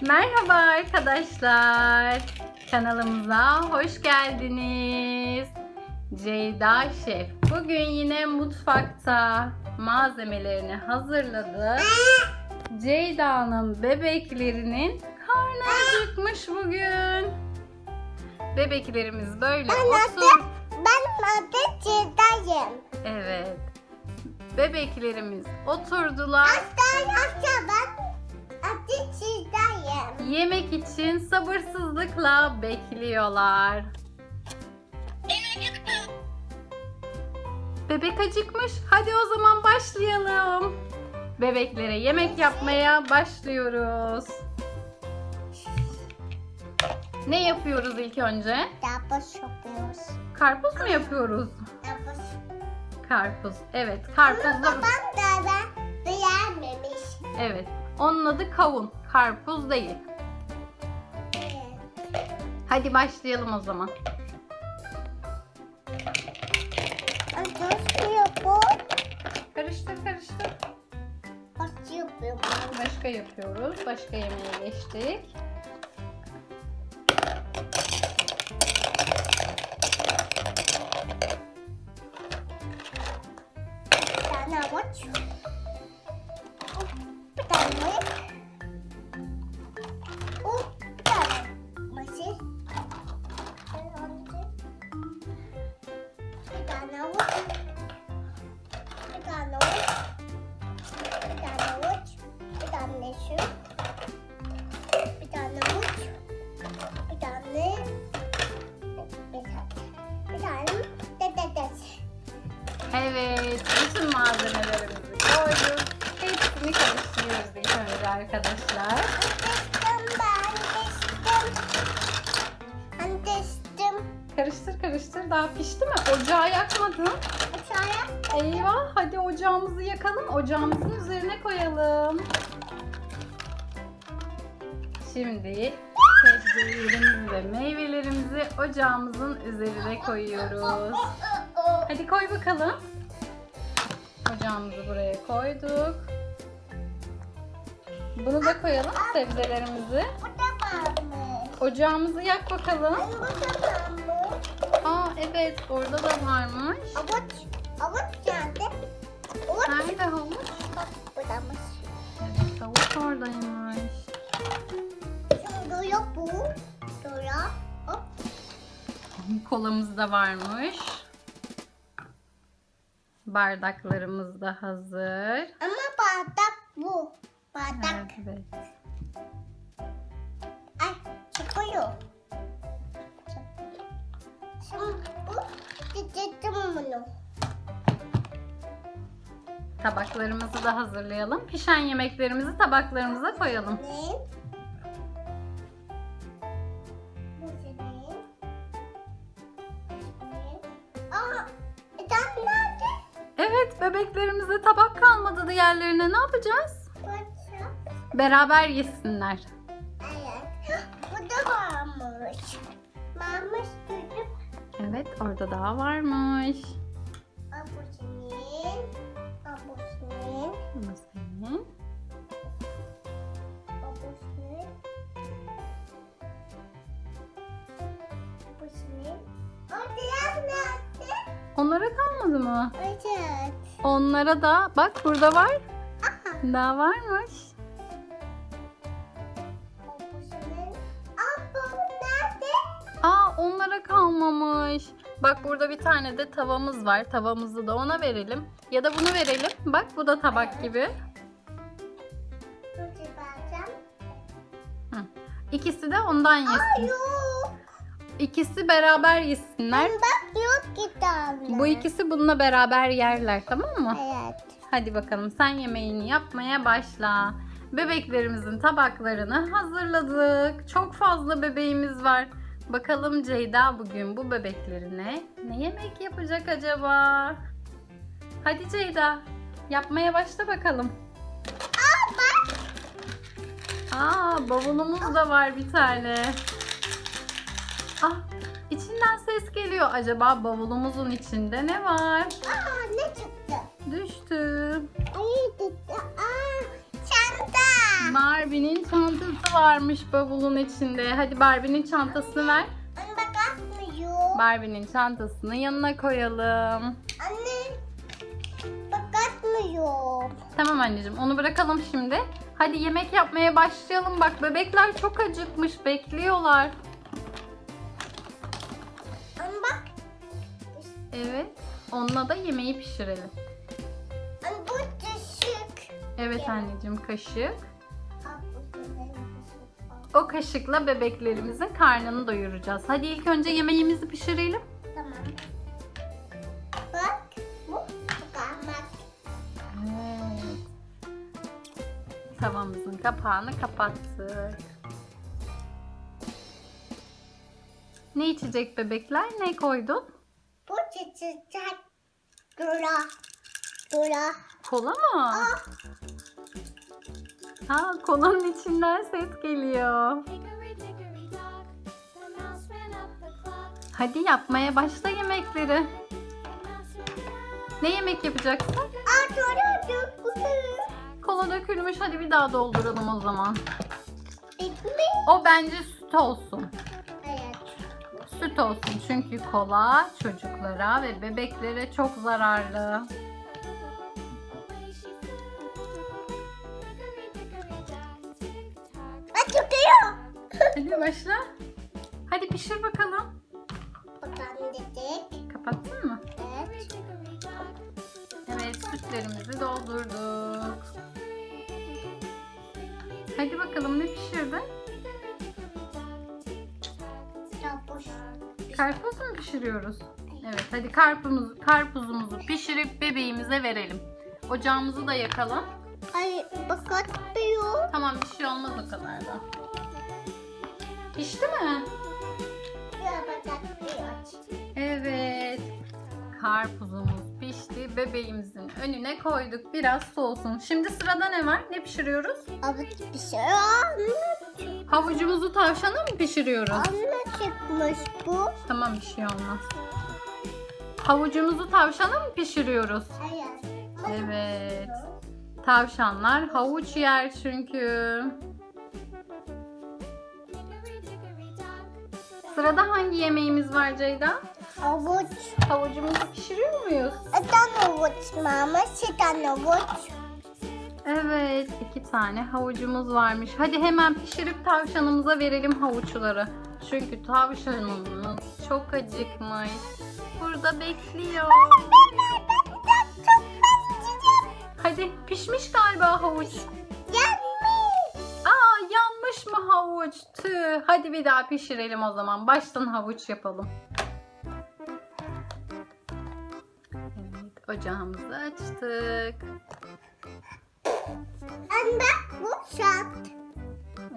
Merhaba arkadaşlar. Kanalımıza hoş geldiniz. Ceyda Şef bugün yine mutfakta malzemelerini hazırladı. Ceyda'nın bebeklerinin karnı acıkmış bugün. Bebeklerimiz böyle otur. Ben adı Ceda'yım. Evet. Bebeklerimiz oturdular. Aslan aslan. Yemek için sabırsızlıkla bekliyorlar. Bebek acıkmış. Hadi o zaman başlayalım. Bebeklere yemek yapmaya başlıyoruz. Ne yapıyoruz ilk önce? Yapış yapıyoruz. Karpuz mu yapıyoruz? Yapış. Karpuz. Evet, Ama karpuzla. babam da beğenmemiş. Evet. Onun adı kavun. Karpuz değil. Hadi başlayalım o zaman. Nasıl yapıyor? Karıştır karıştır. Nasıl yapıyor? Başka yapıyoruz. Başka yemeğe geçtik. Şu. Bir tane avuç. Bir tane bir tane bir tane patates. Evet. Bütün malzemelerimizi koyduk. Hepsini karıştırıyoruz ilk önce arkadaşlar. Testim ben testim. Ben testim. Karıştır karıştır. Daha pişti mi? Ocağı yakmadın. Aşağıya Eyvah. Hadi ocağımızı yakalım. Ocağımızın üzerine koyalım. Şimdi sebzelerimizi ve meyvelerimizi ocağımızın üzerine koyuyoruz. Hadi koy bakalım. Ocağımızı buraya koyduk. Bunu da koyalım sebzelerimizi. Ocağımızı yak bakalım. Aa evet orada da varmış. Avuç. Avuç geldi. Nerede havuç? Buradaymış. Evet havuç oradaymış. Yok bu. Şuraya. Hop. Kolamız da varmış. Bardaklarımız da hazır. Ama bardak bu. Bardak. Evet. Ay çıkıyor. Şimdi bu. Çizdim bunu. Tabaklarımızı da hazırlayalım. Pişen yemeklerimizi tabaklarımıza koyalım. Evet bebeklerimize tabak kalmadı diğerlerine ne yapacağız? Beraber yesinler. Evet. Bu varmış. Evet orada daha varmış. Bu senin. Nerede? Onlara kalmadı mı? Evet. Onlara da bak burada var. Aha. Daha varmış. Nerede? Aa onlara kalmamış. Bak burada bir tane de tavamız var. Tavamızı da ona verelim. Ya da bunu verelim. Bak bu da tabak gibi. Çıkaracağım. İkisi de ondan yesin. Yok. İkisi beraber yesinler. Bak yok ki tane. Bu ikisi bununla beraber yerler tamam mı? Evet. Hadi bakalım sen yemeğini yapmaya başla. Bebeklerimizin tabaklarını hazırladık. Çok fazla bebeğimiz var. Bakalım Ceyda bugün bu bebeklerine ne yemek yapacak acaba? Hadi Ceyda yapmaya başla bakalım. Aa bak. Aa bavulumuz da var bir tane. Ah içinden ses geliyor. Acaba bavulumuzun içinde ne var? Aa ne çıktı? Düştü. Ay çıktı. Barbie'nin çantası çanta varmış bavulun içinde. Hadi Barbie'nin çantasını ver. Anne bak atmıyor. Barbie'nin çantasını yanına koyalım. Anne bak atmıyor. Tamam anneciğim onu bırakalım şimdi. Hadi yemek yapmaya başlayalım. Bak bebekler çok acıkmış bekliyorlar. Anne bak. Evet. Onunla da yemeği pişirelim. Anne bu düşük. Evet anneciğim kaşık. O kaşıkla bebeklerimizin karnını doyuracağız. Hadi ilk önce yemeğimizi pişirelim. Tamam. Bak bu. Evet. Tavamızın kapağını kapattık. Ne içecek bebekler? Ne koydun? Bu çiçek. Dura. Dura. Kola mı? Ah. Ha, kolanın içinden ses geliyor. Hadi yapmaya başla yemekleri. Ne yemek yapacaksın? Aa. Kola dökülmüş. Hadi bir daha dolduralım o zaman. O bence süt olsun. Süt olsun çünkü kola çocuklara ve bebeklere çok zararlı. Hadi başla. Hadi pişir bakalım. Bakalım dedik. Kapattın mı? Evet. Evet sütlerimizi doldurduk. Hadi bakalım ne pişirdin? Tabuş. Karpuz mu pişiriyoruz? Evet hadi karpuzumuzu, karpuzumuzu pişirip bebeğimize verelim. Ocağımızı da yakalım. Ay bak atmıyor. Tamam bir şey olmaz o kadar da. Pişti mi? Evet. Karpuzumuz pişti. Bebeğimizin önüne koyduk. Biraz soğusun. Şimdi sırada ne var? Ne pişiriyoruz? Şey anne. Havucumuzu tavşana mı pişiriyoruz? Anne çıkmış bu. Tamam bir şey olmaz. Havucumuzu tavşana mı pişiriyoruz? Hayır. Evet. Tavşanlar havuç yer çünkü. Sırada hangi yemeğimiz var Ceyda? Avuç. Havucumuzu pişiriyor muyuz? Atan avuç mama. Sitan avuç. Evet, iki tane havucumuz varmış. Hadi hemen pişirip tavşanımıza verelim havuçları. Çünkü tavşanımız çok acıkmış. Burada bekliyor. Hadi pişmiş galiba havuç. Yanmış. Mı havuç? Tüh. Hadi bir daha pişirelim o zaman. Baştan havuç yapalım. Evet, ocağımızı açtık. Anne bu şart.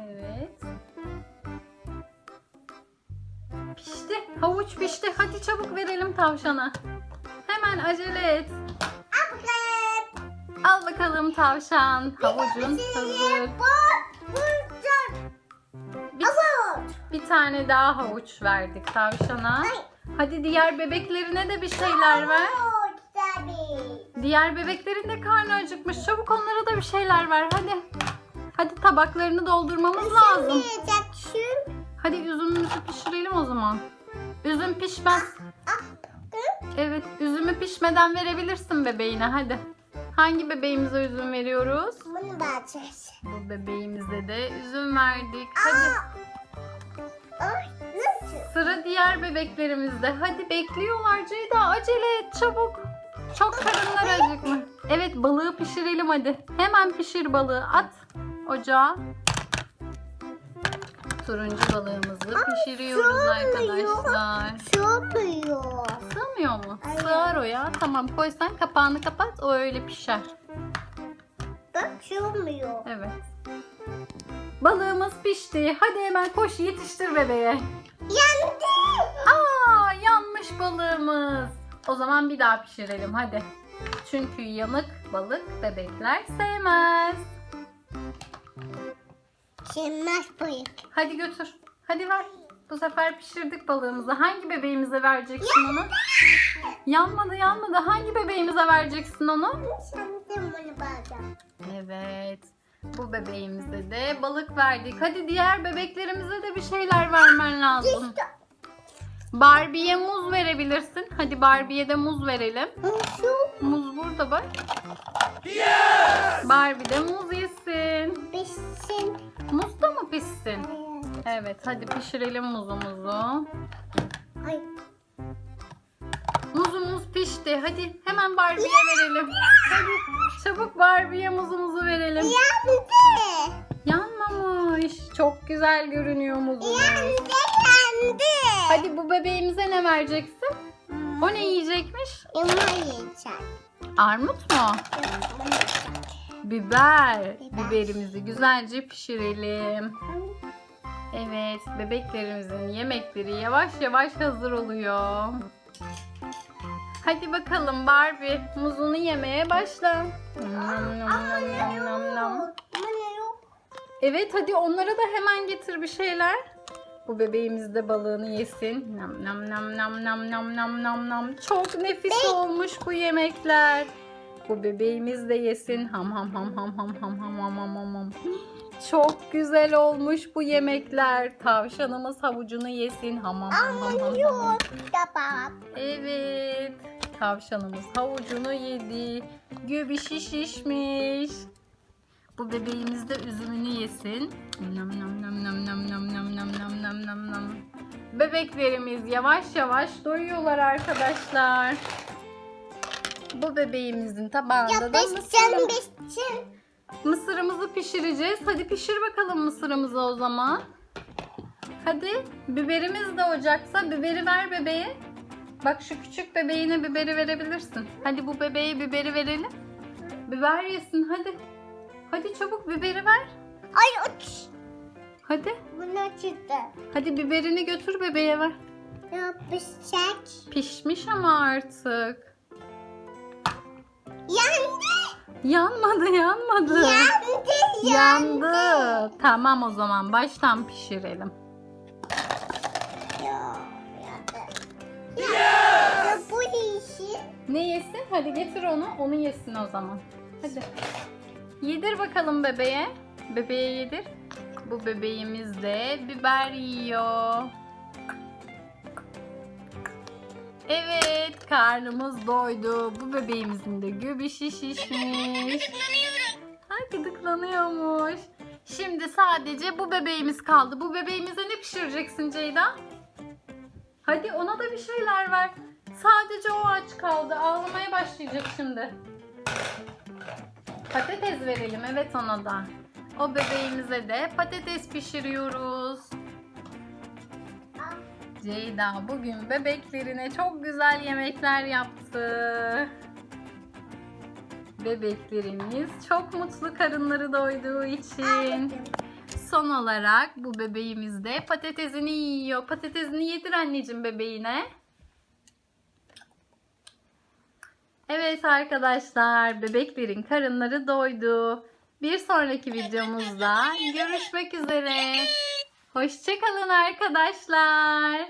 Evet. Pişti. Havuç pişti. Hadi çabuk verelim tavşana. Hemen acele et. Ablam. Al bakalım tavşan. Havucun hazır. Bu bir tane daha havuç verdik tavşana. Hadi diğer bebeklerine de bir şeyler ver. Diğer bebeklerin de karnı acıkmış. Çabuk onlara da bir şeyler ver. Hadi. Hadi tabaklarını doldurmamız lazım. Hadi üzümümüzü pişirelim o zaman. Üzüm pişmez. Attım. Evet, üzümü pişmeden verebilirsin bebeğine hadi. Hangi bebeğimize üzüm veriyoruz? Bunu bakacağız. Bu bebeğimize de üzüm verdik. Hadi Ay nasıl? sıra diğer bebeklerimizde. Hadi bekliyorlar Ceyda acele et çabuk. Çok karınlar acıkmış. Evet balığı pişirelim hadi. Hemen pişir balığı at ocağa. Turuncu balığımızı pişiriyoruz arkadaşlar. Sığmıyor. Sığmıyor mu? Aynen. Sığar o ya. Tamam koysan kapağını kapat o öyle pişer. Bak sığmıyor. Evet. Balığımız pişti. Hadi hemen koş yetiştir bebeğe. Yandı. Aa yanmış balığımız. O zaman bir daha pişirelim hadi. Çünkü yanık balık bebekler sevmez. Şimdiden bayık. Hadi götür. Hadi ver. Bu sefer pişirdik balığımızı. Hangi bebeğimize vereceksin onu? Yanmadı yanmadı. Hangi bebeğimize vereceksin onu? Şimdi bunu bakacağım. Evet. Bu bebeğimize de balık verdik. Hadi diğer bebeklerimize de bir şeyler vermen lazım. Barbie'ye muz verebilirsin. Hadi Barbie'ye de muz verelim. Şu Muz burada bak. Barbie de muz yesin. besin. Muz da mı pişsin? Evet hadi pişirelim muzumuzu. Ay. Muzumuz pişti. Hadi hemen Barbie'ye verelim. Hadi çabuk Barbie'ye muzumuzu verelim. Yandı. Yanmamış. Çok güzel görünüyor muzumuz. Yandı yandı. Hadi bu bebeğimize ne vereceksin? O ne yiyecekmiş? Yama yiyecek. Armut mu? Biber. Biber. Biberimizi güzelce pişirelim. Evet, bebeklerimizin yemekleri yavaş yavaş hazır oluyor. Hadi bakalım Barbie, muzunu yemeye başla. Nam, nam, nam, nam? Evet, hadi onlara da hemen getir bir şeyler. Bu bebeğimiz de balığını yesin. Nam nam nam nam nam nam nam nam nam. Çok nefis olmuş bu yemekler. Bu bebeğimiz de yesin. Ham ham ham ham ham ham ham ham ham ham ham. Çok güzel olmuş bu yemekler. Tavşanımız havucunu yesin. Ham ham ham ham ham ham. Evet. Tavşanımız havucunu yedi. Göbüşü şişmiş. Bu bebeğimiz de üzümünü yesin. Nam nam nam nam nam nam nam nam nam nam nam nam. Bebeklerimiz yavaş yavaş doyuyorlar arkadaşlar. Bu bebeğimizin tabağında Ya da besin mısır, besin. mısırımızı pişireceğiz. Hadi pişir bakalım mısırımızı o zaman. Hadi biberimiz de ocaksa biberi ver bebeğe. Bak şu küçük bebeğine biberi verebilirsin. Hadi bu bebeğe biberi verelim. Biber yesin hadi. Hadi çabuk biberi ver. Ay uç. Hadi. Bunu çıktı. Hadi biberini götür bebeğe ver. Yapışacak. Pişmiş ama artık. Yandı. Yanmadı yanmadı. Yandı. Yandı. Tamam o zaman baştan pişirelim. Ya, yandı. Ya, Hadi getir onu. Onu yesin o zaman. Hadi. Yedir bakalım bebeğe. Bebeğe yedir. Bu bebeğimiz de biber yiyor. Evet, karnımız doydu. Bu bebeğimizin de göbüşü şişmiş. Ha gıdıklanıyormuş. Şimdi sadece bu bebeğimiz kaldı. Bu bebeğimize ne pişireceksin Ceyda? Hadi ona da bir şeyler ver. Sadece o aç kaldı. Ağlamaya başlayacak şimdi. Patates verelim evet ona da. O bebeğimize de patates pişiriyoruz. Ceyda bugün bebeklerine çok güzel yemekler yaptı. Bebeklerimiz çok mutlu karınları doyduğu için. Son olarak bu bebeğimiz de patatesini yiyor. Patatesini yedir anneciğim bebeğine. Evet arkadaşlar bebeklerin karınları doydu. Bir sonraki videomuzda görüşmek üzere. Hoşçakalın arkadaşlar.